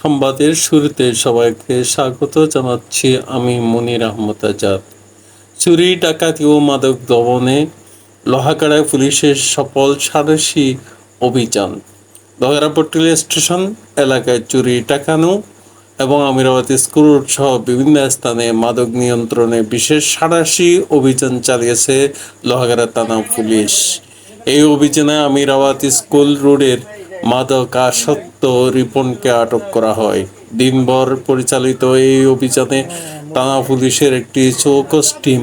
সংবাদের শুরুতে সবাইকে স্বাগত জানাচ্ছি আমি মনির আহমদ আজাদ। চুরি, ডাকাতি ও মাদক দমনে লোহাগাড়ায় পুলিশের সফল সারসী অভিযান। লোহারাপট্টিল স্টেশন এলাকায় চুরি, টাকানো এবং আমিরাবাদ স্কুল সহ বিভিন্ন স্থানে মাদক নিয়ন্ত্রণে বিশেষ সারাশি অভিযান চালিয়েছে লোহাগাড়া থানা পুলিশ। এই অভিযানে আমিরাবাদ স্কুল রোডের মাদকাসক্ত রিপনকে আটক করা হয়। দিনভর পরিচালিত এই অভিযানে থানা পুলিশের একটি চৌকস টিম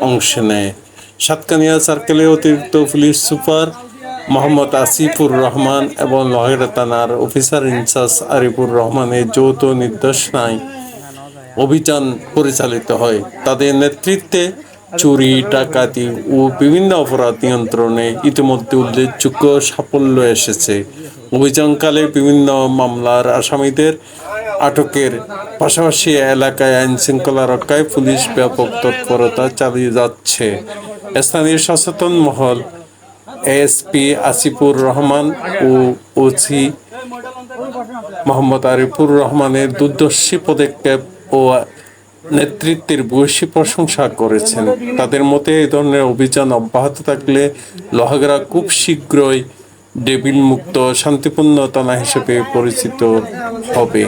অংশ নেয়। সাতকানিয়া সার্কেলে অতিরিক্ত পুলিশ সুপার মোহাম্মদ আসিফুর রহমান এবং লোহাগড়া থানার অফিসার ইনচার্জ আরিফুর রহমানের যৌথ নির্দেশনায় অভিযান পরিচালিত হয়। তাদের নেতৃত্বে চুরি, ডাকাতি ও বিভিন্ন অপরাধ নিয়ন্ত্রণে ইতিমধ্যে উল্লেখযোগ্য সাফল্য এসেছে। অভিযানকালে বিভিন্ন মামলার আসামিদের আটকের পাশাপাশি এলাকায় আইন শৃঙ্খলা রক্ষায় পুলিশ ব্যাপক তৎপরতা চালিয়ে যাচ্ছে। স্থানীয় সচেতন মহল এসপি আসিফুর রহমান ও ওসি মোহাম্মদ আরিফুর রহমানের দুর্দর্শী পদক্ষেপ ও নেতৃত্বের ভূয়সী প্রশংসা করেছেন। তাদের মতে এই ধরনের অভিযান অব্যাহত থাকলে লোহাগড়া খুব শীঘ্রই ডেবিল মুক্ত শান্তিপূর্ণ থানা হিসেবে পরিচিত হবে।